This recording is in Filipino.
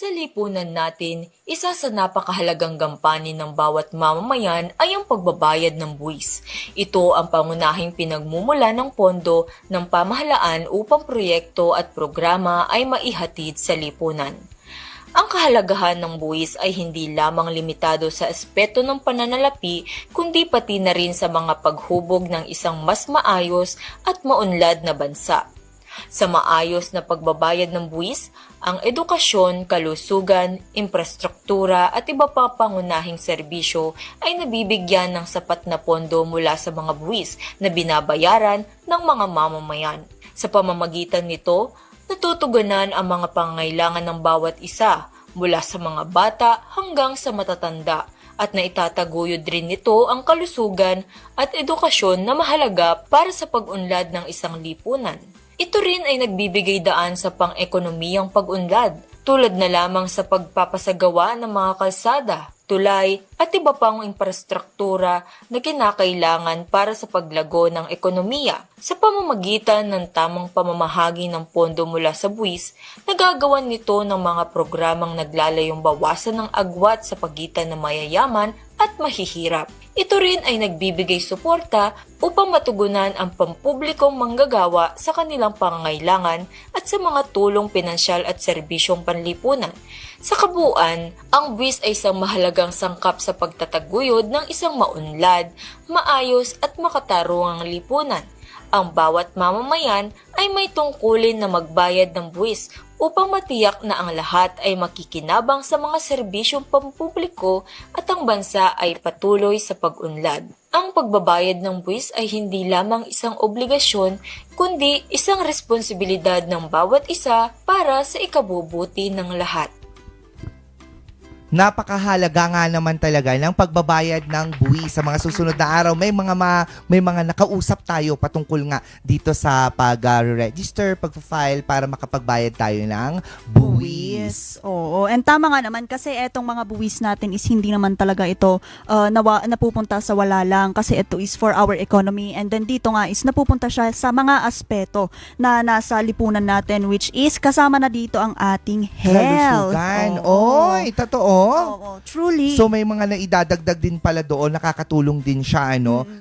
Sa lipunan natin, isa sa napakahalagang gampanin ng bawat mamamayan ay ang pagbabayad ng buwis. Ito ang pangunahing pinagmumula ng pondo ng pamahalaan upang proyekto at programa ay maihatid sa lipunan. Ang kahalagahan ng buwis ay hindi lamang limitado sa aspeto ng pananalapi kundi pati na rin sa mga paghubog ng isang mas maayos at maunlad na bansa. Sa maayos na pagbabayad ng buwis, ang edukasyon, kalusugan, infrastruktura at iba pa pangunahing serbisyo ay nabibigyan ng sapat na pondo mula sa mga buwis na binabayaran ng mga mamamayan. Sa pamamagitan nito, natutugunan ang mga pangailangan ng bawat isa mula sa mga bata hanggang sa matatanda at naitataguyod rin nito ang kalusugan at edukasyon na mahalaga para sa pag-unlad ng isang lipunan. Ito rin ay nagbibigay daan sa pang-ekonomiyang pag-unlad, tulad na lamang sa pagpapasagawa ng mga kalsada, tulay at iba pang infrastruktura na kinakailangan para sa paglago ng ekonomiya. Sa pamamagitan ng tamang pamamahagi ng pondo mula sa buwis, nagagawan nito ng mga programang naglalayong bawasan ng agwat sa pagitan ng mayayaman at mahihirap. Ito rin ay nagbibigay suporta upang matugunan ang pampublikong manggagawa sa kanilang pangangailangan sa mga tulong pinansyal at serbisyong panlipunan. Sa kabuuan, ang buwis ay isang mahalagang sangkap sa pagtataguyod ng isang maunlad, maayos at makatarungang lipunan. Ang bawat mamamayan ay may tungkulin na magbayad ng buwis upang matiyak na ang lahat ay makikinabang sa mga serbisyong pampubliko at ang bansa ay patuloy sa pag-unlad. Ang pagbabayad ng buwis ay hindi lamang isang obligasyon, kundi isang responsibilidad ng bawat isa para sa ikabubuti ng lahat. napakahalaga nga naman talaga ng pagbabayad ng buwi sa mga susunod na araw. May mga ma, may mga nakausap tayo patungkol nga dito sa pag-register, pag-file para makapagbayad tayo ng buwis. Oo. And tama nga naman kasi etong mga buwis natin is hindi naman talaga ito uh, nawa, napupunta sa wala lang kasi ito is for our economy and then dito nga is napupunta siya sa mga aspeto na nasa lipunan natin which is kasama na dito ang ating health. Kalusugan. Oo. Oy, totoo. Oo, truly. So may mga naidadagdag din pala doon, nakakatulong din siya ano